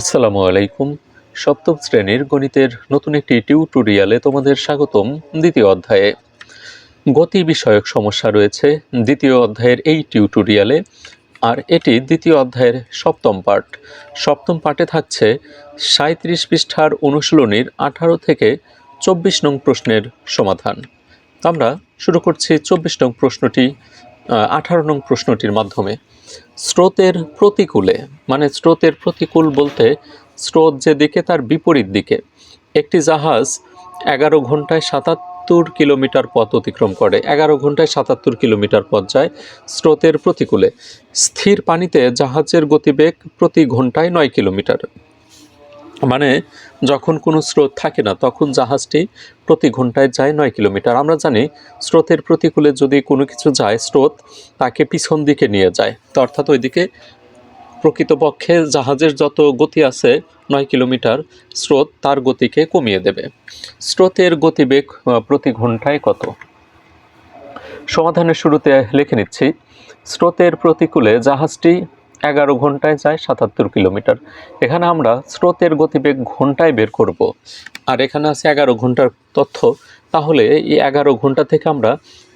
আসসালামু আলাইকুম। সপ্তম শ্রেণির গণিতের নতুন একটি টিউটোরিয়ালে তোমাদের স্বাগতম দ্বিতীয় অধ্যায়ে। গতি বিষয়ক সমস্যা রয়েছে দ্বিতীয় অধ্যায়ের এই টিউটোরিয়ালে, আর এটি দ্বিতীয় অধ্যায়ের সপ্তম পার্ট সপ্তম পার্টে থাকছে সাঁত্রিশ পৃষ্ঠার অনুশীলনীর আঠারো থেকে চব্বিশ নং প্রশ্নের সমাধান। আমরা শুরু করছি চব্বিশ নং প্রশ্নটি আঠারো নং প্রশ্নটির মাধ্যমে। স্রোতের প্রতিকূলে মানে স্রোতের প্রতিকূল বলতে স্রোত যেদিকে তার বিপরীত দিকে। একটি জাহাজ এগারো ঘন্টায় সাতাত্তর কিলোমিটার পথ অতিক্রম করে, এগারো ঘন্টায় সাতাত্তর কিলোমিটার পথ যায় স্রোতের প্রতিকূলে। স্থির পানিতে জাহাজের গতিবেগ প্রতি ঘন্টায় নয় কিলোমিটার। মানে যখন কোনো স্রোত থাকে না, তখন জাহাজটি প্রতি ঘন্টায় যায় নয় কিলোমিটার। আমরা জানি স্রোতের প্রতিকূলে যদি কোনো কিছু যায়, স্রোত তাকে পিছন দিকে নিয়ে যায়। তো অর্থাৎ ওইদিকে প্রকৃতপক্ষে জাহাজের যত গতি আছে নয় কিলোমিটার, স্রোত তার গতিকে কমিয়ে দেবে। স্রোতের গতিবেগ প্রতি ঘন্টায় কত? সমাধানের শুরুতে লিখে নিচ্ছি। স্রোতের প্রতিকূলে জাহাজটি এগারো ঘন্টায় যায় সাতাত্তর কিলোমিটার। এখানে আমরা স্রোতের গতিবেগ ঘন্টায় বের করব। আর এখানে আছে এগারো ঘণ্টার তথ্য। তাহলে এই এগারো ঘণ্টা থেকে আমরা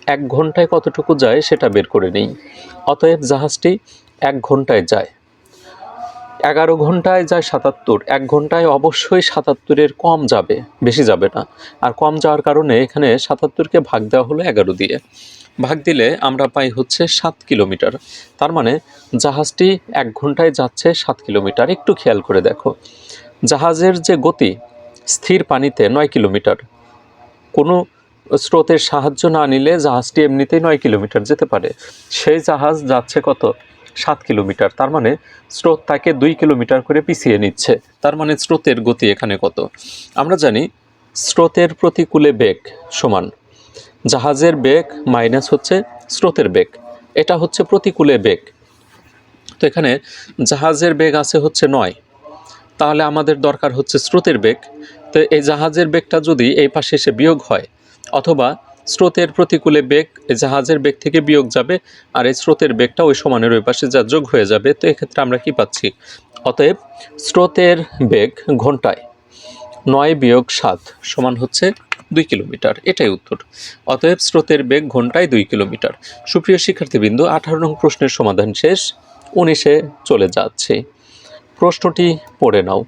এক ঘন্টায় কতটুকু যায় সেটা বের করে নিই। অতএব জাহাজটি এক ঘন্টায় যায়। এগারো ঘন্টায় যায় সাতাত্তর। এক ঘন্টায় অবশ্যই সাতাত্তরের কম যাবে, বেশি যাবে না। আর কম যাওয়ার কারণে এখানে সাতাত্তরকে ভাগ দেওয়া হলো এগারো দিয়ে। ভাগ দিলে আমরা পাই হচ্ছে সাত কিলোমিটার। তার মানে জাহাজটি এক ঘন্টায় যাচ্ছে সাত কিলোমিটার। একটু খেয়াল করে দেখো। জাহাজের যে গতি, স্থির পানিতে নয় কিলোমিটার। কোনো স্রোতের সাহায্য না নিলে জাহাজটি এমনিতেই নয় কিলোমিটার যেতে পারে। সেই জাহাজ যাচ্ছে কত? সাত কিলোমিটার। তার মানে স্রোত তাকে দুই কিলোমিটার করে পিছিয়ে নিচ্ছে। তার মানে স্রোতের গতি এখানে কত? আমরা জানি স্রোতের প্রতিকূলে বেগ সমান জাহাজের বেগ মাইনাস হচ্ছে স্রোতের বেগ। এটা হচ্ছে প্রতিকূলে বেগ। তো এখানে জাহাজের বেগ আছে হচ্ছে নয়। তাহলে আমাদের দরকার হচ্ছে স্রোতের বেগ। তো এই জাহাজের বেগটা যদি এই পাশে এসে বিয়োগ হয়, অথবা স্রোতের প্রতিকূলে বেগ জাহাজের বেগ থেকে বিয়োগ যাবে, আর এই স্রোতের বেগটা ওই সমানের ওই পাশে যা যোগ হয়ে যাবে, তো এক্ষেত্রে আমরা কি পাচ্ছি? অতএব স্রোতের বেগ ঘন্টায় নয় বিয়োগ সাত সমান হচ্ছে দুই কিলোমিটার, এটাই উত্তর। অতএব স্রোতের বেগ ঘন্টায় দুই কিলোমিটার। সুপ্রিয় শিক্ষার্থীবৃন্দ, আঠারো নং প্রশ্নের সমাধান শেষ, উনিশে চলে যাচ্ছে। প্রশ্নটি পড়ে নাও।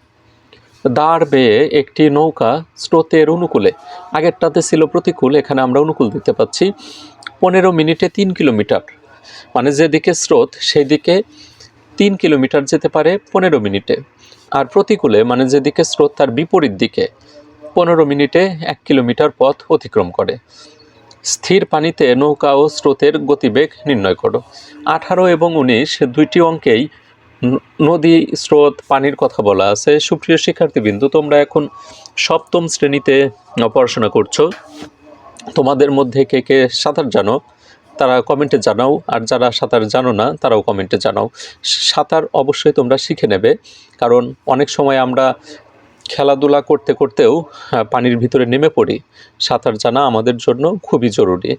দাঁড় বেয়ে একটি নৌকা স্রোতের অনুকূলে, আগেরটাতে ছিল প্রতিকূল, এখানে আমরা অনুকূল দিতে পাচ্ছি, পনেরো মিনিটে তিন কিলোমিটার। মানে যেদিকে স্রোত সেই দিকে তিন কিলোমিটার যেতে পারে পনেরো মিনিটে। আর প্রতিকূলে মানে যেদিকে স্রোত তার বিপরীত দিকে পনেরো মিনিটে এক কিলোমিটার পথ অতিক্রম করে। স্থির পানিতে নৌকা ও স্রোতের গতিবেগ নির্ণয় করো। আঠারো এবং উনিশ দুইটি অঙ্কেই নদী, স্রোত, পানির কথা বলা আছে। সুপ্রিয় শিক্ষার্থীবৃন্দু, তোমরা এখন সপ্তম শ্রেণীতে পড়াশোনা করছ। তোমাদের মধ্যে কে কে সাঁতার জানো, তারা কমেন্টে জানাও। আর যারা সাঁতার জানো না, তারাও কমেন্টে জানাও। সাঁতার অবশ্যই তোমরা শিখে নেবে। কারণ অনেক সময় আমরা খেলাধুলা করতে করতেও পানির ভিতরে নেমে পড়ি। সাঁতার জানা আমাদের জন্য খুবই জরুরি।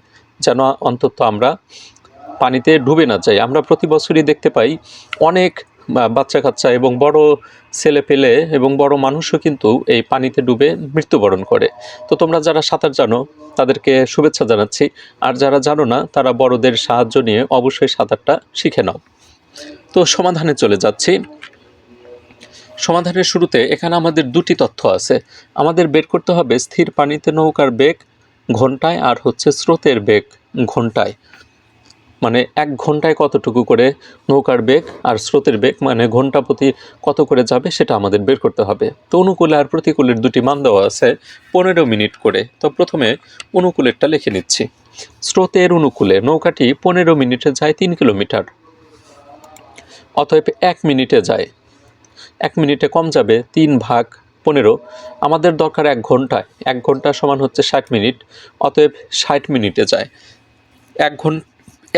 যেন অন্তত আমরা পানিতে ডুবে না যাই। আমরা প্রতি বছরই দেখতে পাই অনেক বাচ্চা কাচ্চা এবং বড় ছেলে পেলে এবং বড় মানুষও কিন্তু এই পানিতে ডুবে মৃত্যুবরণ করে। তো তোমরা যারা সাঁতার জানো, তাদেরকে শুভেচ্ছা জানাচ্ছি। আর যারা জানো না, তারা বড়দের সাহায্য নিয়ে অবশ্যই সাঁতারটা শিখে নাও। তো সমাধানে চলে যাচ্ছি। সমাধানের শুরুতে এখানে আমাদের দুটি তথ্য আছে। আমাদের বের করতে হবে স্থির পানিতে নৌকার বেগ, ঘন্টায়, আর হচ্ছে স্রোতের বেগ, ঘন্টায়। মানে এক ঘন্টায় কতটুকু করে নৌকার বেগ আর স্রোতের বেগ মানে ঘণ্টা প্রতি কত করে যাবে সেটা আমাদের বের করতে হবে। তো অনুকূলে আর প্রতিকূলের দুটি মান দেওয়া আছে পনেরো মিনিট করে। তো প্রথমে অনুকূলেরটা লিখে নিচ্ছি। স্রোতের অনুকূলে নৌকাটি পনেরো মিনিটে যায় তিন কিলোমিটার, অতএব এক মিনিটে যায়। এক মিনিটে কম যাবে তিন ভাগ পনেরো। আমাদের দরকার এক ঘন্টায়। এক ঘণ্টা সমান হচ্ছে ষাট মিনিট, অতএব ষাট মিনিটে যায়। এক ঘণ্টা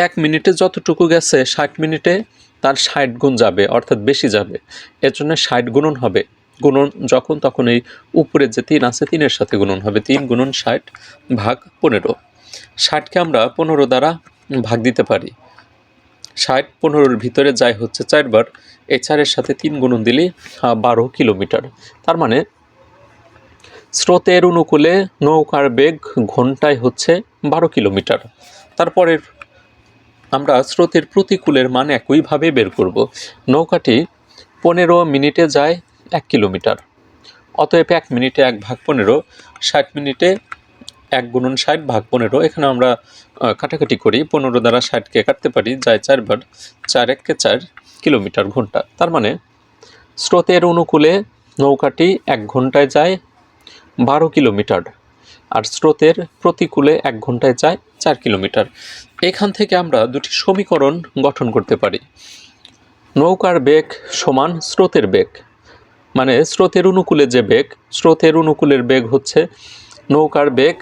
এক মিনিটে যতটুকু গেছে ষাট মিনিটে, তার ষাট গুণ যাবে, অর্থাৎ বেশি যাবে। এর জন্য ষাট গুণন হবে। গুণন যখন, তখন এই উপরে যে তিন আছে, তিনের সাথে গুণন হবে। তিন গুণন ষাট ভাগ পনেরো। ষাটকে আমরা পনেরো দ্বারা ভাগ দিতে পারি। ষাট পনেরোর ভিতরে যায় হচ্ছে চারবার এই চারের সাথে তিন গুণন দিলে বারো কিলোমিটার। তার মানে স্রোতের অনুকূলে নৌকার বেগ ঘন্টায় হচ্ছে বারো কিলোমিটার। তারপরের আমরা স্রোতের প্রতিকূলের মান একইভাবে বের করব। নৌকাটি পনেরো মিনিটে যায় এক কিলোমিটার, অতএব এক মিনিটে এক ভাগ পনেরো, ষাট মিনিটে এক গুণন ষাট ভাগ পনেরো। এখানে আমরা কাটাকাটি করি। পনেরো দ্বারা ষাটকে কাটতে পারি, যায় চারবার চার এককে চার কিলোমিটার ঘণ্টা। তার মানে স্রোতের অনুকূলে নৌকাটি এক ঘন্টায় যায় বারো কিলোমিটার আর স্রোতের প্রতিকূলে এক ঘন্টায় যায় চার কিলোমিটার। এখান থেকে আমরা দুটি সমীকরণ গঠন করতে পারি। নৌকার বেগ সমান স্রোতের বেগ। মানে স্রোতের অনুকূলে যে বেগ, স্রোতের অনুকূলের বেগ হচ্ছে নৌকার বেগ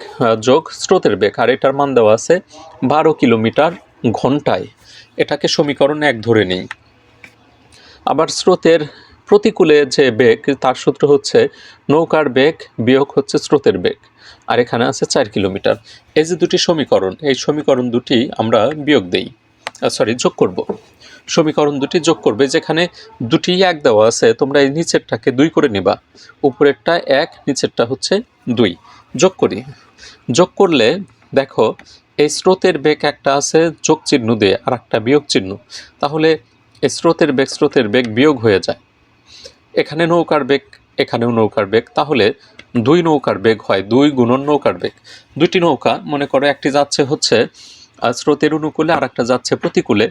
যোগ স্রোতের বেগ, আর এটার মান দেওয়া আছে বারো কিলোমিটার ঘন্টায়। এটাকে সমীকরণ এক ধরে নিই। আবার স্রোতের প্রতিকূলে যে বেগ, তার সূত্র হচ্ছে নৌকার বেগ বিয়োগ হচ্ছে স্রোতের বেগ, আর এখানে আছে চার কিলোমিটার। এই যে দুটি সমীকরণ, এই সমীকরণ দুটি আমরা বিয়োগ দেই সরি যোগ করব। সমীকরণ দুটি যোগ করবে, যেখানে দুটি এক দেওয়া আছে, তোমরা এই নিচেরটাকে দুই করে নিবা। উপরেরটা এক, নিচেরটা হচ্ছে দুই। যোগ করি। যোগ করলে দেখো, এই স্রোতের বেগ একটা আছে, যোগ চিহ্ন দিয়ে আর একটা বিয়োগ চিহ্ন। তাহলে এই স্রোতের বেগ স্রোতের বেগ বিয়োগ হয়ে যায়। এখানে নৌকার বেগ, এখানেও নৌকার বেগ। তাহলে দুই নৌকার বেগ হয়, দুই গুণন নৌকার বেগ। দুইটি নৌকা, মনে করো, একটি যাচ্ছে হচ্ছে স্রোতের অনুকূলে আর একটা যাচ্ছে প্রতিকূলে।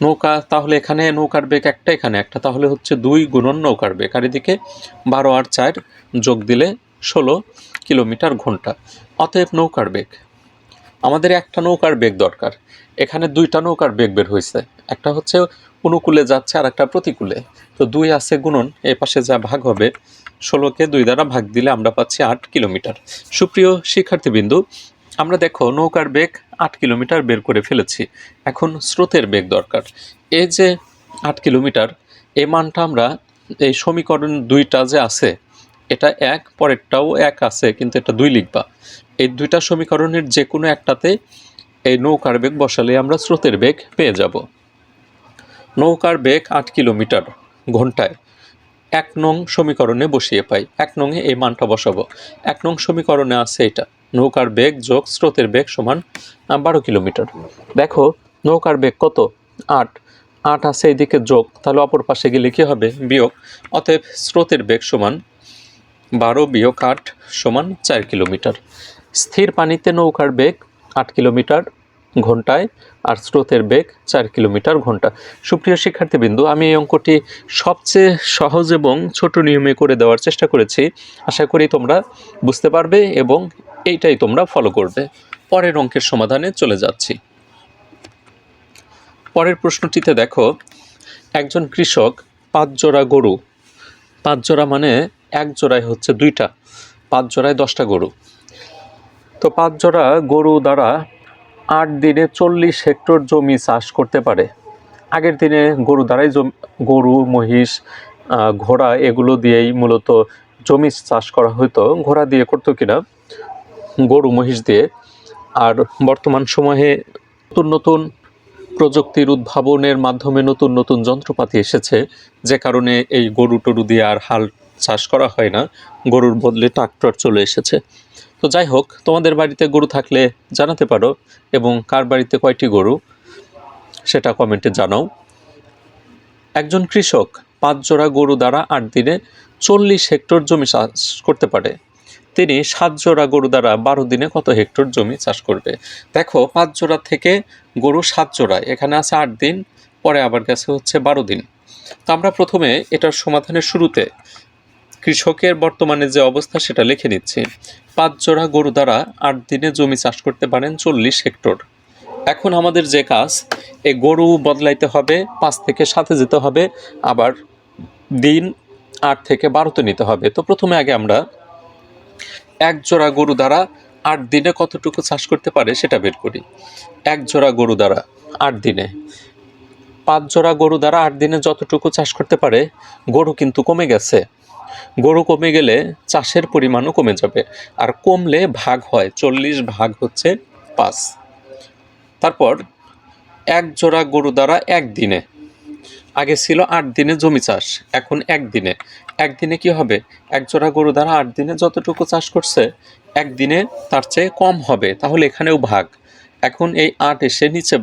নৌকা, তাহলে এখানে নৌকার বেগ একটা, এখানে একটা। তাহলে হচ্ছে দুই গুণন নৌকার বেগ। আর এদিকে বারো আর চার যোগ দিলে ষোলো কিলোমিটার ঘণ্টা। অতএব নৌকার বেগ। আমাদের একটা নৌকার বেগ দরকার। এখানে দুইটা নৌকার বেগ বের হয়েছে। একটা হচ্ছে অনুকূলে যাচ্ছে আর একটা প্রতিকূলে। তো দুই আছে গুণন, এ পাশে যা ভাগ হবে, ষোলোকে দুই দ্বারা ভাগ দিলে আমরা পাচ্ছি আট কিলোমিটার। সুপ্রিয় শিক্ষার্থীবৃন্দু, আমরা দেখো নৌকার বেগ আট কিলোমিটার বের করে ফেলেছি। এখন স্রোতের বেগ দরকার। এই যে আট কিলোমিটার এই মানটা আমরা, এই সমীকরণ দুইটা যে আছে এটা এক, পরেরটাও এক আছে, কিন্তু এটা দুই লিখবা। এই দুইটা সমীকরণের যে কোনো একটাতে এই নৌকার বেগ বসালে আমরা স্রোতের বেগ পেয়ে যাব। নৌকার বেগ আট কিলোমিটার ঘন্টায়। এক নং সমীকরণে বসিয়ে পাই। এক নংয়ে এই মানটা বসাবো। এক নং সমীকরণে আছে এটা। নৌকার বেগ যোগ স্রোতের বেগ সমান বারো কিলোমিটার। দেখো, নৌকার বেগ কত? আট। আট আছে এদিকে যোগ, তাহলে অপর পাশে গেলে কী হবে? বিয়োগ। অতএব স্রোতের বেগ সমান বারো বিয়োগ আট সমান চার কিলোমিটার। স্থির পানিতে নৌকার বেগ আট কিলোমিটার ঘন্টায় আর স্রোতের বেগ চার কিলোমিটার ঘণ্টা। সুপ্রিয় শিক্ষার্থীবৃন্দু, আমি এই অঙ্কটি সবচেয়ে সহজ এবং ছোট নিয়মে করে দেওয়ার চেষ্টা করেছি। আশা করি তোমরা বুঝতে পারবে এবং এইটাই তোমরা ফলো করবে। পরের অঙ্কের সমাধানে চলে যাচ্ছি। পরের প্রশ্নটিতে দেখো, একজন কৃষক পাঁচ জোড়া গরু পাঁচ জোড়া মানে এক জোড়ায় হচ্ছে দুইটা, পাঁচ জোড়ায় দশটা গরু। তো পাঁচ জোড়া গরু দ্বারা আট দিনে চল্লিশ হেক্টর জমি চাষ করতে পারে। আগের দিনে গরু দ্বারাই গরু, মহিষ ঘোড়া এগুলো দিয়েই মূলত জমি চাষ করা হতো ঘোড়া দিয়ে করতো কিনা? গরু, মহিষ দিয়ে। আর বর্তমান সময়ে নতুন নতুন প্রযুক্তির উদ্ভাবনের মাধ্যমে নতুন নতুন যন্ত্রপাতি এসেছে, যে কারণে এই গরু টরু দিয়ে আর হাল চাষ করা হয় না, গরুর বদলে ট্রাক্টর চলে এসেছে। তো যাই হোক, তোমাদের বাড়িতে গরু থাকলে জানাতে পারো, এবং কার বাড়িতে কয়টি গরু সেটা কমেন্টে জানাও। একজন কৃষক পাঁচ জোড়া গরু দ্বারা আট দিনে চল্লিশ হেক্টর জমি চাষ করতে পারে। তিনি সাত জোড়া গরু দ্বারা বারো দিনে কত হেক্টর জমি চাষ করবে? দেখো, পাঁচ জোড়া থেকে গরু সাত জোড়ায় এখানে আছে আট দিন, পরে আবার গেছে হচ্ছে বারো দিন। তো আমরা প্রথমে এটার সমাধানের শুরুতে কৃষকের বর্তমানে যে অবস্থা, সেটা লিখে নিচ্ছি। পাঁচ জোড়া গরু দ্বারা আট দিনে জমি চাষ করতে পারেন চল্লিশ হেক্টর। এখন আমাদের যে কাজ এই গরু বদলাইতে হবে, পাঁচ থেকে সাথে যেতে হবে, আবার দিন আট থেকে বারোতে নিতে হবে। তো প্রথমে আগে আমরা এক জোড়া গরু দ্বারা আট দিনে কতটুকু চাষ করতে পারে সেটা বের করি। এক জোড়া গরু দ্বারা আট দিনে। পাঁচ জোড়া গরু দ্বারা আট দিনে যতটুকু চাষ করতে পারে, গরু কিন্তু কমে গেছে। গরু কমে গেলে চাষের পরিমাণও কমে যাবে। আর কমলে ভাগ হয়, চল্লিশ ভাগ হচ্ছে পাঁচ। তারপর এক জোড়া গরু দ্বারা একদিনে। আগে ছিল আট দিনে জমি চাষ, এখন একদিনে। একদিনে কি হবে? এক জোড়া গরু দ্বারা আট দিনে যতটুকু চাষ করছে, একদিনে তার চেয়ে কম হবে। তাহলে এখানেও ভাগ। এখন এই আট এসে নিচে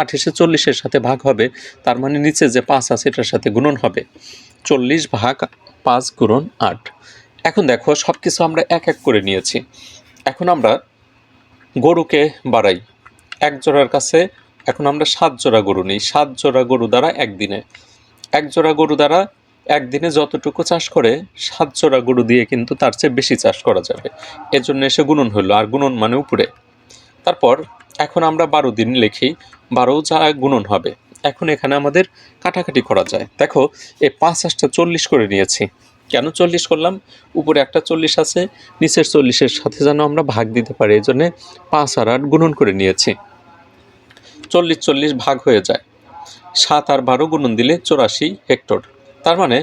আট এসে চল্লিশের সাথে ভাগ হবে, তার মানে নিচে যে পাঁচ আছে এটার সাথে গুণন হবে। চল্লিশ ভাগ পাঁচ গুণন আট। এখন দেখো সব কিছু আমরা এক এক করে নিয়েছি। এখন আমরা গরুকে বাড়াই। এক জোড়ার কাছে এখন আমরা সাত জোড়া গরু নিই। সাত জোড়া গরু দ্বারা একদিনে। এক জোড়া গরু দ্বারা একদিনে যতটুকু চাষ করে, সাত জোড়া গরু দিয়ে কিন্তু তার চেয়ে বেশি চাষ করা যাবে। এর জন্য এসে গুণন হলো, আর গুণন মানে উপরে। তারপর এখন আমরা বারো দিন লিখি। বারো যা গুণন হবে। এখন এখানে আমাদের কাটাকাটি করা যায়। দেখো এই পাঁচ আটটা চল্লিশ করে নিয়েছি। কেন চল্লিশ করলাম? উপরে একটা চল্লিশ আছে, নিচের চল্লিশের সাথে যেন আমরা ভাগ দিতে পারি, এই জন্যে পাঁচ আর আট গুণন করে নিয়েছি। চল্লিশ চল্লিশ ভাগ হয়ে যায়। সাত আর বারো গুণন দিলে চৌরাশি হেক্টর। তার মানে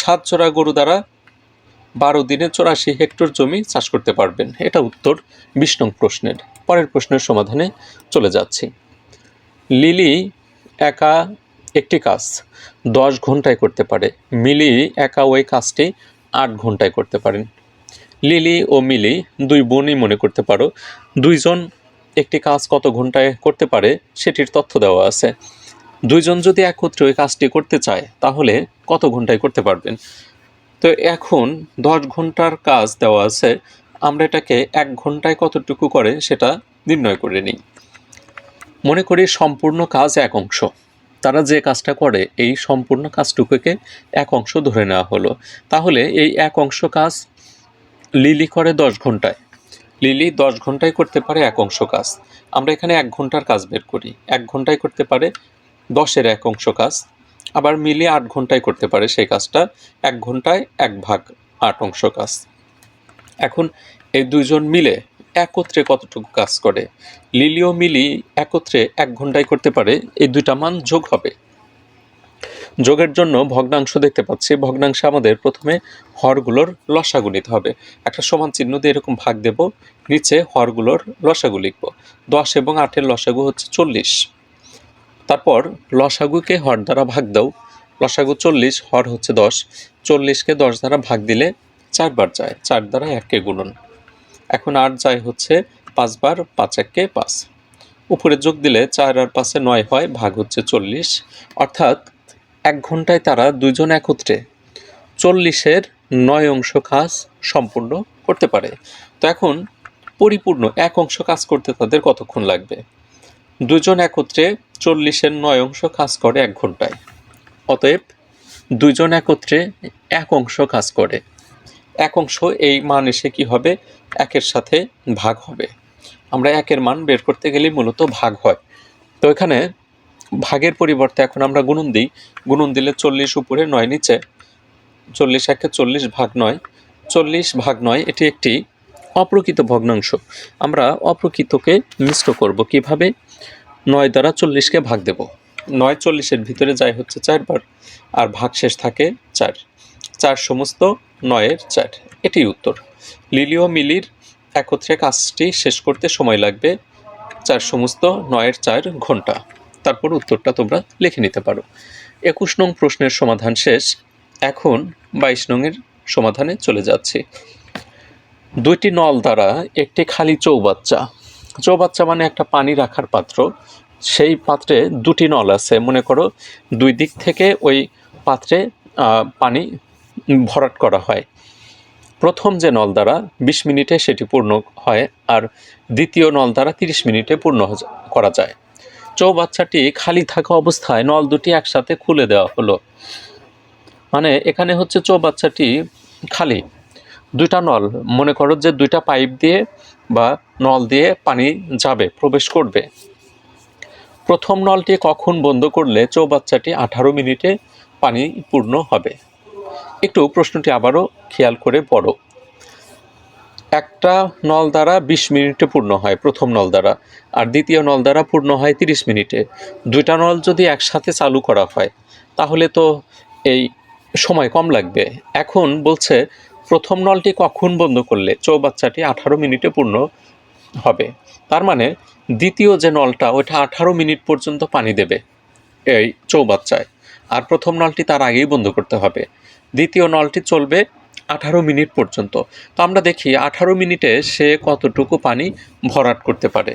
সাত জোড়া গরু দ্বারা বারো দিনে চৌরাশি হেক্টর জমি চাষ করতে পারবেন। এটা উত্তর নং প্রশ্নের। পরের প্রশ্নের সমাধানে চলে যাচ্ছি। লিলি একা একটি কাজ দশ ঘন্টায় করতে পারে। মিলি একা ওই কাজটি আট ঘন্টায় করতে পারেন। লিলি ও মিলি দুই বোনই মনে করতে পারো, দুইজন একটি কাজ কত ঘন্টায় করতে পারে সেটির তথ্য দেওয়া আছে। দুইজন যদি একত্রে ওই কাজটি করতে চায়, তাহলে কত ঘন্টায় করতে পারবেন? তো এখন দশ ঘণ্টার কাজ দেওয়া আছে, আমরা এটাকে এক ঘন্টায় কতটুকু করে সেটা নির্ণয় করে নিই। মনে করি সম্পূর্ণ কাজ এক অংশ। তারা যে কাজটা করে, এই সম্পূর্ণ কাজটুকুকে এক অংশ ধরে নেওয়া হলো। তাহলে এই এক অংশ কাজ লিলি করে দশ ঘন্টায়। লিলি দশ ঘন্টায় করতে পারে এক অংশ কাজ। আমরা এখানে এক ঘণ্টার কাজ বের করি। এক ঘন্টায় করতে পারে দশের এক অংশ কাজ। আবার মিলি আট ঘন্টায় করতে পারে সেই কাজটা। এক ঘন্টায় এক ভাগ আট অংশ কাজ। এখন এই দুইজন মিলে একত্রে কতটুকু কাজ করে? লিলি ও মিলি একত্রে এক ঘন্টায় করতে পারে, এই দুইটা মান যোগ হবে। যোগের জন্য ভগ্নাংশ দেখতে পাচ্ছি। ভগ্নাংশে আমাদের প্রথমে হরগুলোর লসাগু নিতে হবে। একটা সমান চিহ্ন দিয়ে এরকম ভাগ দেব। নিচে হরগুলোর লসাগু লিখব। দশ এবং আটের লসাগু হচ্ছে চল্লিশ। তারপর লসাগুকে হর দ্বারা ভাগ দাও। লসাগু চল্লিশ, হর হচ্ছে দশ। চল্লিশকে দশ দ্বারা ভাগ দিলে চারবার যায়। চার দ্বারা এককে গুণন। এখন আট যায় হচ্ছে পাঁচবার, পাঁচ এককে পাঁচ। উপরে যোগ দিলে চার আর পাঁচে নয় হয়, ভাগ হচ্ছে চল্লিশ। অর্থাৎ এক ঘন্টায় তারা দুজন একত্রে চল্লিশের নয় অংশ কাজ সম্পূর্ণ করতে পারে। তো এখন পরিপূর্ণ এক অংশ কাজ করতে তাদের কতক্ষণ লাগবে? দুজন একত্রে চল্লিশের নয় অংশ কাজ করে এক ঘন্টায়। অতএব দুজন একত্রে এক অংশ কাজ করে। এক অংশ এই মান এসে কি হবে? একের সাথে ভাগ হবে। আমরা একের মান বের করতে গেলে মূলত ভাগ হয়। তো এখানে ভাগের পরিবর্তে এখন আমরা গুণন দিই। গুণন দিলে চল্লিশ উপরে নয় নিচে। চল্লিশ একে চল্লিশ ভাগ নয়। চল্লিশ ভাগ নয়, এটি একটি অপ্রকৃত ভগ্নাংশ। আমরা অপ্রকৃতকে মিশ্র করব কীভাবে? নয় দ্বারা চল্লিশকে ভাগ দেব। নয় চল্লিশের ভিতরে যায় হচ্ছে চারবার। আর ভাগ শেষ থাকে চার। চার সমস্ত নয়ের চার এটি উত্তর। লিলি ও মিলির একত্রে কাজটি শেষ করতে সময় লাগবে চার সমস্ত নয়ের চার ঘণ্টা। তারপর উত্তরটা তোমরা লিখে নিতে পারো। একুশ নং প্রশ্নের সমাধান শেষ। এখন বাইশ নংয়ের সমাধানে চলে যাচ্ছি। দুইটি নল দ্বারা একটি খালি চৌবাচ্চা। চৌবাচ্চা মানে একটা পানি রাখার পাত্র। সেই পাত্রে দুটি নল আছে। মনে করো দুই দিক থেকে ওই পাত্রে পানি ভরাট করা হয়। প্রথম যে নল দ্বারা বিশ মিনিটে সেটি পূর্ণ হয় আর দ্বিতীয় নল দ্বারা তিরিশ মিনিটে পূর্ণ করা যায়। চৌবাচ্চাটি খালি থাকা অবস্থায় নল দুটি একসাথে খুলে দেওয়া হলো। মানে এখানে হচ্ছে চৌবাচ্চাটি খালি। দুইটা নল, মনে করো যে দুইটা পাইপ দিয়ে বা নল দিয়ে পানি যাবে, প্রবেশ করবে। প্রথম নলটি কখন বন্ধ করলে চৌবাচ্চাটি আঠারো মিনিটে পানি পূর্ণ হবে? একটু প্রশ্নটি আবারও খেয়াল করে পড়ো। একটা নল দ্বারা বিশ মিনিটে পূর্ণ হয়, প্রথম নল দ্বারা আর দ্বিতীয় নল দ্বারা পূর্ণ হয় তিরিশ মিনিটে। দুইটা নল যদি একসাথে চালু করা হয়, তাহলে তো এই সময় কম লাগবে। এখন বলছে, প্রথম নলটি কখন বন্ধ করলে চৌবাচ্চাটি আঠারো মিনিটে পূর্ণ হবে? তার মানে দ্বিতীয় যে নলটা, ওইটা আঠারো মিনিট পর্যন্ত পানি দেবে এই চৌবাচ্চায়। আর প্রথম নলটি তার আগেই বন্ধ করতে হবে। দ্বিতীয় নলটি চলবে আঠারো মিনিট পর্যন্ত। তো আমরা দেখি আঠারো মিনিটে সে কতটুকু পানি ভরাট করতে পারে।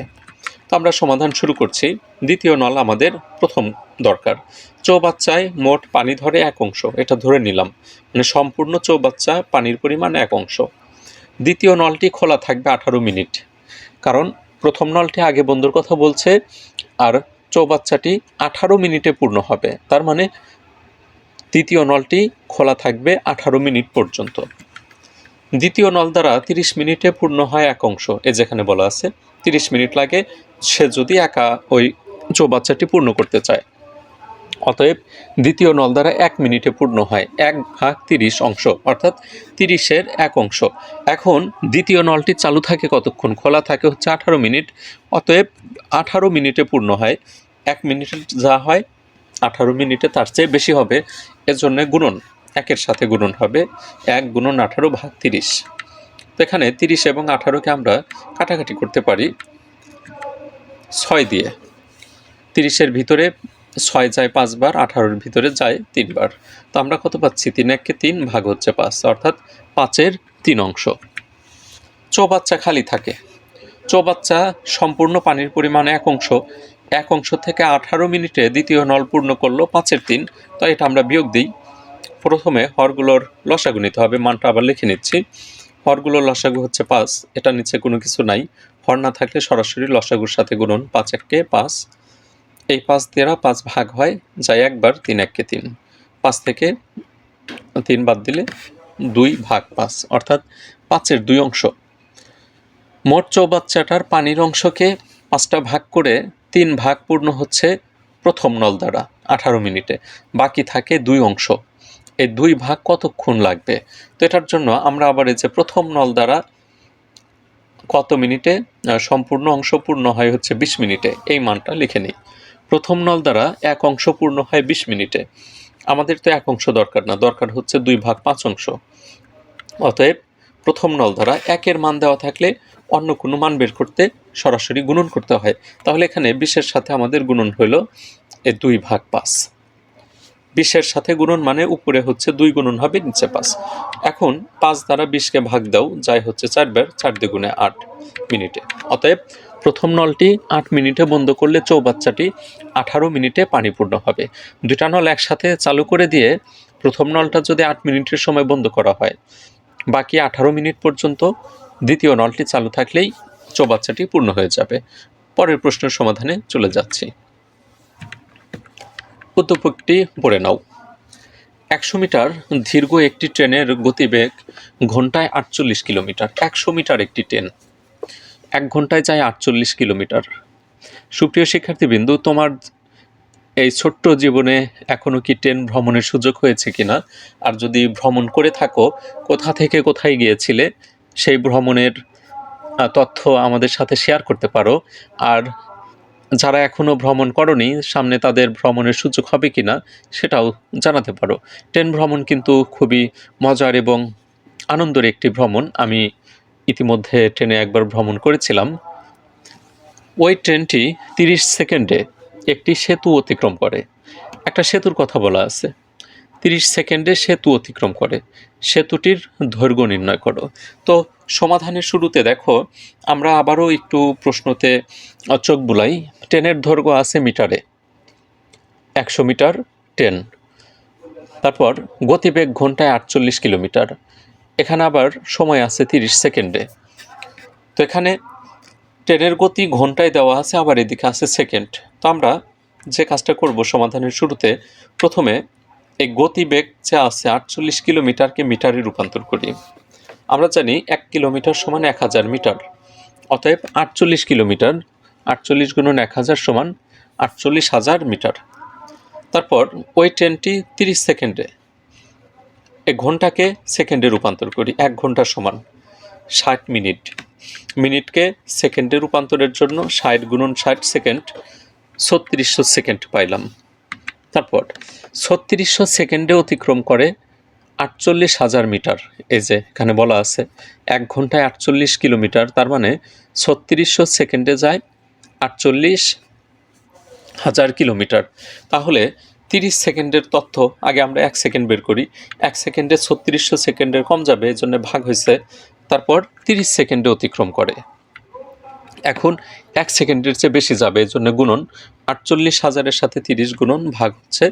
তো আমরা সমাধান শুরু করছি। দ্বিতীয় নল আমাদের প্রথম দরকার। চৌবাচ্চায় মোট পানি ধরে এক অংশ, এটা ধরে নিলাম। মানে সম্পূর্ণ চৌবাচ্চা পানির পরিমাণ এক অংশ। দ্বিতীয় নলটি খোলা থাকবে আঠারো মিনিট। কারণ প্রথম নলটি আগে বন্ধুর কথা বলছে, আর চৌবাচ্চাটি আঠারো মিনিটে পূর্ণ হবে। তার মানে তৃতীয় নলটি খোলা থাকবে আঠারো মিনিট পর্যন্ত। দ্বিতীয় নল দ্বারা তিরিশ মিনিটে পূর্ণ হয় এক অংশ। এ যেখানে বলা আছে, তিরিশ মিনিট লাগে সে যদি একা ওই চৌবাচ্চাটি পূর্ণ করতে চায়। অতএব দ্বিতীয় নল দ্বারা এক মিনিটে পূর্ণ হয়, এক ভাগ তিরিশ অংশ, অর্থাৎ তিরিশের এক অংশ। এখন দ্বিতীয় নলটি চালু থাকে কতক্ষণ? খোলা থাকে হচ্ছে আঠারো মিনিট। অতএব আঠারো মিনিটে পূর্ণ হয়, এক মিনিটে যা হয় আঠারো মিনিটে তার চেয়ে বেশি হবে। এর এজন্য গুণন। একের সাথে গুণন হবে এক গুণন আঠারো ভাগ তিরিশ। তো এখানে তিরিশ এবং আঠারোকে আমরা কাটাকাটি করতে পারি ছয় দিয়ে। তিরিশের ভিতরে ছয় যায় পাঁচবার, আঠারোর ভিতরে যায় তিনবার। তো আমরা কত পাচ্ছি? তিন এককে তিন ভাগ হচ্ছে পাঁচ, অর্থাৎ পাঁচের তিন অংশ। চৌবাচ্চা খালি থাকে। চৌবাচ্চা সম্পূর্ণ পানির পরিমাণ এক অংশ। এক অংশ থেকে আঠারো মিনিটে দ্বিতীয় নল পূর্ণ করল পাঁচের তিন। তো এটা আমরা বিয়োগ দিই। প্রথমে হরগুলোর লসাগু নিতে হবে, মানটা আবার লিখে নিচ্ছি। হরগুলোর লসাগু হচ্ছে পাঁচ, এটা নিচে কোনো কিছু নাই। হর না থাকলে সরাসরি লসাগুর সাথে গুণন পাঁচ এককে পাঁচ। এই পাঁচ দেড়া পাঁচ ভাগ হয়, যায় একবার তিন এককে তিন। পাঁচ থেকে তিন বাদ দিলে দুই ভাগ পাঁচ, অর্থাৎ পাঁচের দুই অংশ। মোট চৌবাচ্চাটার পানির অংশকে পাঁচটা ভাগ করে তিন ভাগ পূর্ণ হচ্ছে প্রথম নল দ্বারা, আঠারো মিনিটে। বাকি থাকে দুই অংশ। এই দুই ভাগ কতক্ষণ লাগবে? তো এটার জন্য আমরা আবার এই যে প্রথম নল দ্বারা কত মিনিটে সম্পূর্ণ অংশ পূর্ণ হয় হচ্ছে বিশ মিনিটে। এই মানটা লিখে নিই। প্রথম নল দ্বারা এক অংশ পূর্ণ হয় বিশ মিনিটে। আমাদের তো এক অংশ দরকার না, দরকার হচ্ছে দুই ভাগ পাঁচ অংশ। অতএব প্রথম নল দ্বারা একের মান দেওয়া থাকলে অন্য কোনো মান বের করতে সরাসরি গুণন করতে হয়। তাহলে এখানে বিশের সাথে আমাদের গুণন হইল এ দুই ভাগ পাঁচ। বিশের সাথে গুণন মানে উপরে হচ্ছে দুই গুণন হবে, নিচে পাঁচ। এখন পাঁচ দ্বারা বিশকে ভাগ দাও যাই হচ্ছে চারবার চার দ্বিগুণে আট মিনিটে। অতএব প্রথম নলটি আট মিনিটে বন্ধ করলে চৌবাচ্চাটি আঠারো মিনিটে পানিপূর্ণ হবে। দুটা নল একসাথে চালু করে দিয়ে প্রথম নলটা যদি আট মিনিটের সময় বন্ধ করা হয়, বাকি আঠারো মিনিট পর্যন্ত দ্বিতীয় নলটি চালু থাকলেই চৌবাচ্চাটি পূর্ণ হয়ে যাবে। পরের প্রশ্নের সমাধানে চলে যাচ্ছি। উদ্দীপকটি পড়ে নাও। একশো মিটার দীর্ঘ একটি ট্রেনের গতিবেগ ঘন্টায় আটচল্লিশ কিলোমিটার, একশো মিটার একটি ট্রেন। এক ঘন্টায় যায় আটচল্লিশ কিলোমিটার। সুপ্রিয় শিক্ষার্থীবৃন্দু, তোমার এই ছোট্ট জীবনে এখনও কি ট্রেন ভ্রমণের সুযোগ হয়েছে কিনা? আর যদি ভ্রমণ করে থাকো, কোথা থেকে কোথায় গিয়েছিলে, সেই ভ্রমণের তথ্য আমাদের সাথে শেয়ার করতে পারো। আর যারা এখনও ভ্রমণ করনি, সামনে তাদের ভ্রমণের সুযোগ হবে কি না সেটাও জানাতে পারো। ট্রেন ভ্রমণ কিন্তু খুবই মজার এবং আনন্দের একটি ভ্রমণ। আমি ইতিমধ্যে ট্রেনে একবার ভ্রমণ করেছিলাম। ওই ট্রেনটি তিরিশ সেকেন্ডে একটি সেতু অতিক্রম করে। একটা সেতুর কথা বলা আছে। তিরিশ সেকেন্ডে সেতু অতিক্রম করে। সেতুটির দৈর্ঘ্য নির্ণয় করো। তো সমাধানের শুরুতে দেখো, আমরা আবারও একটু প্রশ্নতে চোখ বুলাই। ট্রেনের দৈর্ঘ্য আছে মিটারে। একশো মিটার ট্রেন। তারপর গতিবেগ ঘন্টায় আটচল্লিশ কিলোমিটার। এখানে আবার সময় আছে তিরিশ সেকেন্ডে। তো এখানে ট্রেনের গতি ঘন্টায় দেওয়া আছে, আবার এদিকে আছে সেকেন্ড। তো আমরা যে কাজটা করব সমাধানের শুরুতে, প্রথমে এই গতিবেগ যে আছে আটচল্লিশ কিলোমিটারকে মিটারে রূপান্তর করি। আমরা জানি এক কিলোমিটার সমান এক হাজার মিটার। অতএব আটচল্লিশ কিলোমিটার, আটচল্লিশ গুণন এক হাজার সমান আটচল্লিশ হাজার মিটার। তারপর ওই ট্রেনটি তিরিশ সেকেন্ডে, এক ঘন্টাকে সেকেন্ডে রূপান্তর করি, এক ঘণ্টা সমান ষাট মিনিট। মিনিটকে সেকেন্ডে রূপান্তরের জন্য ষাট গুণন ষাট সেকেন্ড, ছত্রিশশো সেকেন্ড পাইলাম। তারপর ছত্রিশশো সেকেন্ডে অতিক্রম করে আটচল্লিশ হাজার মিটার। এই যে এখানে বলা আছে, এক ঘন্টায় আটচল্লিশ কিলোমিটার, তার মানে ছত্রিশশো সেকেন্ডে যায় আটচল্লিশ হাজার কিলোমিটার। তাহলে তিরিশ সেকেন্ডের তথ্য, আগে আমরা এক সেকেন্ড বের করি, এক সেকেন্ডে ছত্রিশশো সেকেন্ডের কম যাবে এই জন্য ভাগ হয়েছে, তারপর তিরিশ সেকেন্ডে অতিক্রম করে। এখন এক সেকেন্ডের চেয়ে বেশি যাবে এই জন্য গুণন আটচল্লিশ হাজারের সাথে তিরিশ গুণন ভাগ হচ্ছে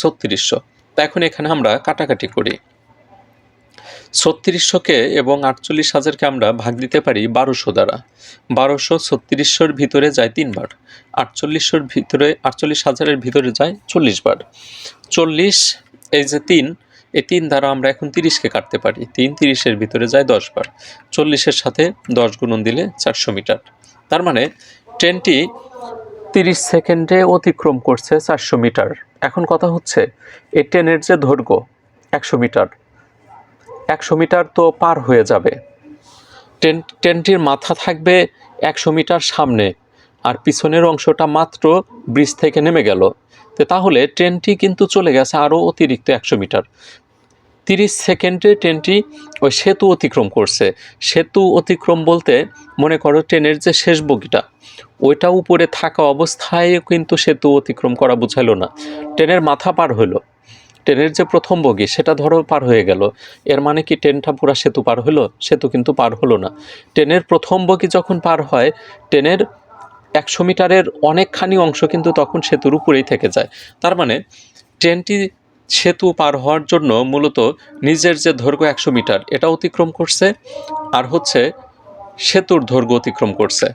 ছত্রিশশো। তা এখন এখানে আমরা কাটাকাটি করি। ছত্রিশশোকে এবং আটচল্লিশ হাজারকে আমরা ভাগ দিতে পারি বারোশো দ্বারা। বারোশো ছত্রিশশোর ভিতরে যায় তিনবার, আটচল্লিশশোর ভিতরে, আটচল্লিশ হাজারের ভিতরে যায় চল্লিশ বার। চল্লিশ, এই যে তিন এই তিন দ্বারা আমরা এখন তিরিশকে কাটতে পারি। তিন তিরিশের ভিতরে যায় দশ বার। চল্লিশের সাথে দশ গুণন দিলে চারশো মিটার। তার মানে ট্রেনটি তিরিশ সেকেন্ডে অতিক্রম করছে চারশো মিটার। এখন কথা হচ্ছে এই ট্রেনের যে দৈর্ঘ্য, একশো মিটার। একশো মিটার তো পার হয়ে যাবে। ট্রেন, ট্রেনটির মাথা থাকবে একশো মিটার সামনে আর পিছনের অংশটা মাত্র ব্রিজ থেকে নেমে গেল। তো তাহলে ট্রেনটি কিন্তু চলে গেছে আরও অতিরিক্ত একশো মিটার। তিরিশ সেকেন্ডে ট্রেনটি ওই সেতু অতিক্রম করছে। সেতু অতিক্রম বলতে মনে করো ট্রেনের যে শেষ বগিটা, ওইটা উপরে থাকা অবস্থায় কিন্তু সেতু অতিক্রম করা বুঝালো না। ট্রেনের মাথা পার হলো ট্রেনের যে প্রথম বগি, সেটা ধরো পার হয়ে গেল। এর মানে কি ট্রেনটা পুরা সেতু পার হলো সেতু কিন্তু পার হলো না। ট্রেনের প্রথম বগি যখন পার হয়, ট্রেনের একশো মিটারের অনেকখানি অংশ কিন্তু তখন সেতুর উপরেই থেকে যায়। তার মানে ট্রেনটি সেতু পার হওয়ার জন্য মূলত নিজের যে দৈর্ঘ্য একশো মিটার, এটা অতিক্রম করছে, আর হচ্ছে সেতুর দৈর্ঘ্য অতিক্রম করছে।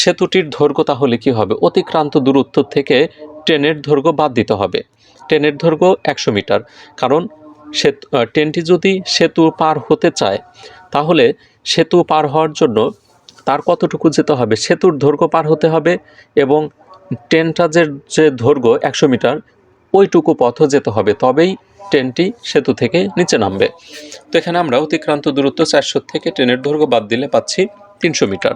সেতুটির দৈর্ঘ্য তাহলে কি হবে? অতিক্রান্ত দূরত্ব থেকে ট্রেনের দৈর্ঘ্য বাদ দিতে হবে। ট্রেনের দৈর্ঘ্য একশো মিটার, কারণ সেতু ট্রেনটি যদি সেতু পার হতে চায়, তাহলে সেতু পার হওয়ার জন্য তার কতটুকু যেতে হবে? সেতুর দৈর্ঘ্য পার হতে হবে এবং ট্রেনটা যে যে দৈর্ঘ্য একশো মিটার ওইটুকু পথও যেতে হবে, তবেই ট্রেনটি সেতু থেকে নিচে নামবে। তো এখানে আমরা অতিক্রান্ত দূরত্ব চারশো থেকে ট্রেনের দৈর্ঘ্য বাদ দিলে পাচ্ছি তিনশো মিটার।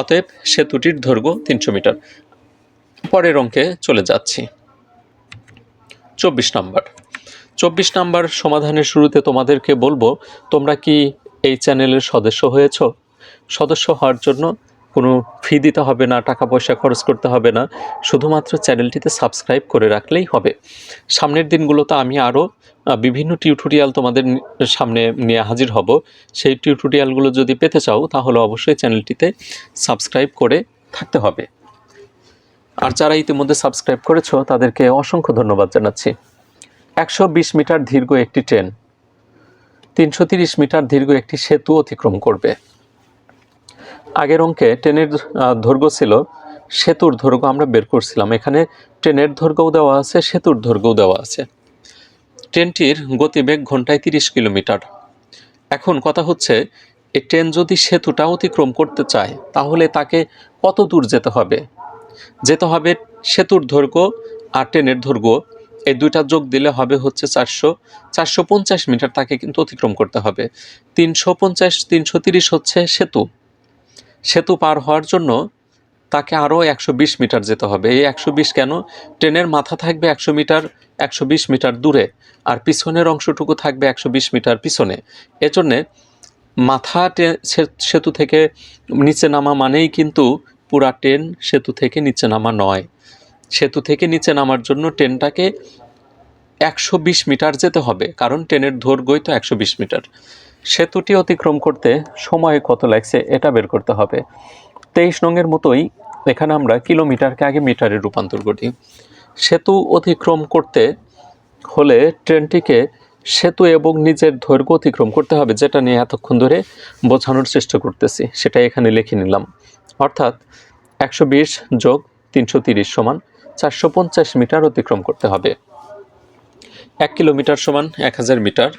অতএব সেতুটির দৈর্ঘ্য তিনশো মিটার। পরের অঙ্কে চলে যাচ্ছি। চব্বিশ নাম্বার। চব্বিশ নাম্বার সমাধানের শুরুতে তোমাদেরকে বলব, তোমরা কি এই চ্যানেলের সদস্য হয়েছো? সদস্য হওয়ার জন্য কোনো ফি দিতে হবে না, টাকা পয়সা খরচ করতে হবে না। শুধুমাত্র চ্যানেলটিতে সাবস্ক্রাইব করে রাখলেই হবে। সামনের দিনগুলোতে আমি আরও বিভিন্ন টিউটোরিয়াল তোমাদের সামনে নিয়ে হাজির হব। সেই টিউটোরিয়ালগুলো যদি পেতে চাও, তাহলে অবশ্যই চ্যানেলটিতে সাবস্ক্রাইব করে থাকতে হবে। আর যারা ইতিমধ্যে সাবস্ক্রাইব করেছ, তাদেরকে অসংখ্য ধন্যবাদ জানাচ্ছি। একশো বিশ মিটার দীর্ঘ একটি ট্রেন, তিনশো তিরিশ মিটার দীর্ঘ একটি সেতু অতিক্রম করবে। আগের অঙ্কে ট্রেনের দৈর্ঘ্য ছিল, সেতুর দৈর্ঘ্য আমরা বের করছিলাম। এখানে ট্রেনের দৈর্ঘ্যও দেওয়া আছে, সেতুর দৈর্ঘ্যও দেওয়া আছে। ট্রেনটির গতিবেগ ঘন্টায় তিরিশ কিলোমিটার। এখন কথা হচ্ছে এই ট্রেন যদি সেতুটা অতিক্রম করতে চায়, তাহলে তাকে কত দূর যেতে হবে? যেতে হবে সেতুর দৈর্ঘ্য আর ট্রেনের দৈর্ঘ্য এই দুইটা যোগ দিলে হবে হচ্ছে চারশো চারশো পঞ্চাশ মিটার তাকে কিন্তু অতিক্রম করতে হবে। তিনশো পঞ্চাশ, তিনশো তিরিশ হচ্ছে সেতু। সেতু পার হওয়ার জন্য তাকে আরও একশো বিশ মিটার যেতে হবে। এই একশো বিশ কেন? ট্রেনের মাথা থাকবে একশো মিটার, একশো বিশ মিটার দূরে আর পিছনের অংশটুকু থাকবে একশো বিশ মিটার পিছনে। এজন্যে মাথা সেতু থেকে নিচে নামা মানেই কিন্তু পুরা ট্রেন সেতু থেকে নিচে নামা নয়। সেতু থেকে নিচে নামার জন্য ট্রেনটাকে একশো বিশ মিটার যেতে হবে, কারণ ট্রেনের দৈর্ঘ্যই তো একশো বিশ মিটার। সেতুটি অতিক্রম করতে সময় কত লাগছে এটা বের করতে হবে। তেইশ নংয়ের মতোই এখানে আমরা কিলোমিটারকে আগে মিটারে রূপান্তর করি। সেতু অতিক্রম করতে হলে ট্রেনটিকে সেতু এবং নিজের দৈর্ঘ্য অতিক্রম করতে হবে, যেটা নিয়ে এতক্ষণ ধরে বোঝানোর চেষ্টা করতেছি সেটা এখানে লিখে নিলাম। অর্থাৎ একশো বিশ যোগ তিনশো তিরিশ সমান চারশো পঞ্চাশ মিটার অতিক্রম করতে হবে। এক কিলোমিটার সমান এক হাজার মিটার।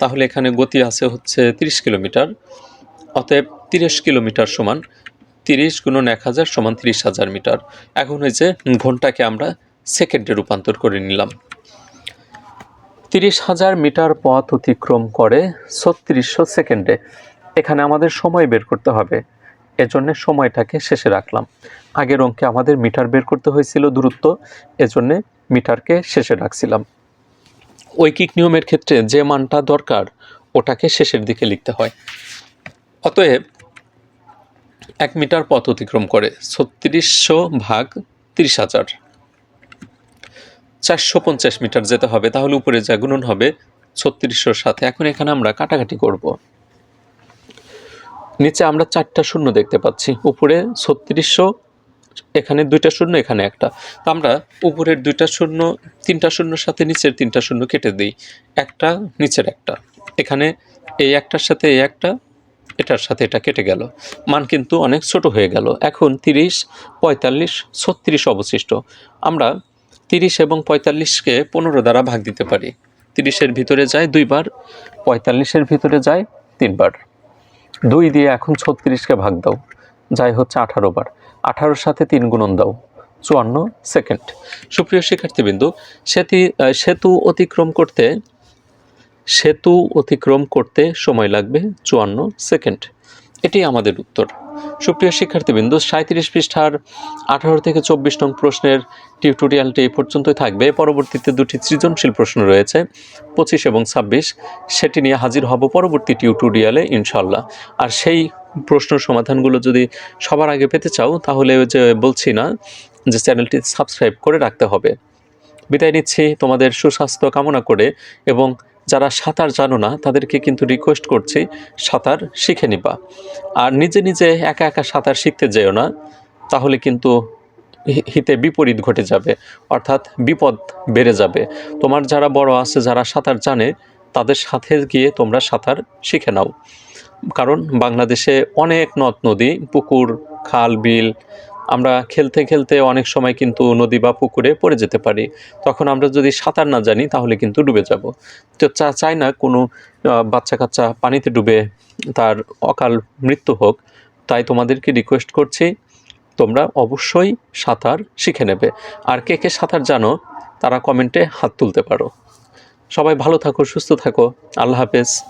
তাহলে এখানে গতি আছে হচ্ছে তিরিশ কিলোমিটার। অতএব তিরিশ কিলোমিটার সমান তিরিশ গুণন এক হাজার সমান তিরিশ হাজার মিটার। এখন হয়েছে ঘন্টাকে আমরা সেকেন্ডে রূপান্তর করে নিলাম। তিরিশ হাজার মিটার পথ অতিক্রম করে ছত্রিশশো সেকেন্ডে। এখানে আমাদের সময় বের করতে হবে। এজন্য সময়টাকে শেষে রাখলাম। আগের অঙ্কে আমাদের মিটার বের করতে হয়েছিল দূরত্ব। এজন্যে মিটারকে শেষে রাখছিলাম। ঐকিক নিয়মের ক্ষেত্রে যে মানটা দরকার, ওটাকে শেষের দিকে লিখতে হয়। অতএব, এক মিটার পথ অতিক্রম করে ছত্রিশশো ভাগ তিরিশ হাজার। চারশো পঞ্চাশ মিটার যেতে হবে, তাহলে উপরে যা গুণন হবে ছত্রিশশোর সাথে। এখন এখানে আমরা কাটাকাটি করব। নিচে আমরা চারটা শূন্য দেখতে পাচ্ছি। উপরে ছত্রিশশো এখানে দুইটা শূন্য, এখানে একটা। তো আমরা উপরের দুইটা শূন্য, তিনটা শূন্যর সাথে নিচের তিনটা শূন্য কেটে দিই। একটা, নিচের একটা। এখানে এই একটার সাথে এই একটা, এটার সাথে এটা কেটে গেল। মান কিন্তু অনেক ছোট হয়ে গেল। এখন তিরিশ, পঁয়তাল্লিশ, ছত্রিশ অবশিষ্ট। আমরা তিরিশ এবং পঁয়তাল্লিশকে পনেরো দ্বারা ভাগ দিতে পারি। তিরিশের ভিতরে যায় দুইবার, পঁয়তাল্লিশের ভিতরে যায় তিনবার। দুই দিয়ে এখন ছত্রিশকে ভাগ দাও। যাই হচ্ছে আঠারো বার। আঠারোর সাথে তিন গুণন দাও। চুয়ান্ন সেকেন্ড। সুপ্রিয় শিক্ষার্থীবৃন্দু, সেতু সেতু অতিক্রম করতে, সেতু অতিক্রম করতে সময় লাগবে চুয়ান্ন সেকেন্ড। এটি আমাদের উত্তর। সুপ্রিয় শিক্ষার্থীবৃন্দু সাঁত্রিশ পৃষ্ঠার আঠারো থেকে চব্বিশ নং প্রশ্নের টিউটোরিয়ালটি এই পর্যন্তই থাকবে। পরবর্তীতে দুটি সৃজনশীল প্রশ্ন রয়েছে, পঁচিশ এবং ছাব্বিশ। সেটি নিয়ে হাজির হব পরবর্তী টিউটোরিয়ালে ইনশাল্লাহ আর সেই প্রশ্ন সমাধানগুলো যদি সবার আগে পেতে চাও, তাহলে যে বলছি না যে চ্যানেলটি সাবস্ক্রাইব করে রাখতে হবে। বিদায় নিচ্ছি তোমাদের সুস্বাস্থ্য কামনা করে এবং যারা সাঁতার জানো না, তাদেরকে কিন্তু রিকোয়েস্ট করছি সাঁতার শিখে নিবা। আর নিজে নিজে একা একা সাঁতার শিখতে যেও না, তাহলে কিন্তু হিতে বিপরীত ঘটে যাবে, অর্থাৎ বিপদ বেড়ে যাবে। তোমার যারা বড় আছে, যারা সাঁতার জানে, তাদের সাথে গিয়ে তোমরা সাঁতার শিখে নাও। কারণ বাংলাদেশে অনেক নদ, নদী, পুকুর, খাল, বিল, আমরা খেলতে খেলতে অনেক সময় কিন্তু নদী বা পুকুরে পড়ে যেতে পারি। তখন আমরা যদি সাঁতার না জানি, তাহলে কিন্তু ডুবে যাব। তো চা, চাই না কোনো বাচ্চা কাচ্চা পানিতে ডুবে তার অকাল মৃত্যু হোক। তাই তোমাদেরকে রিকোয়েস্ট করছি, তোমরা অবশ্যই সাঁতার শিখে নেবে। আর কে কে সাঁতার জানো, তারা কমেন্টে হাত তুলতে পারো। সবাই ভালো থাকো, সুস্থ থাকো। আল্লাহ হাফেজ।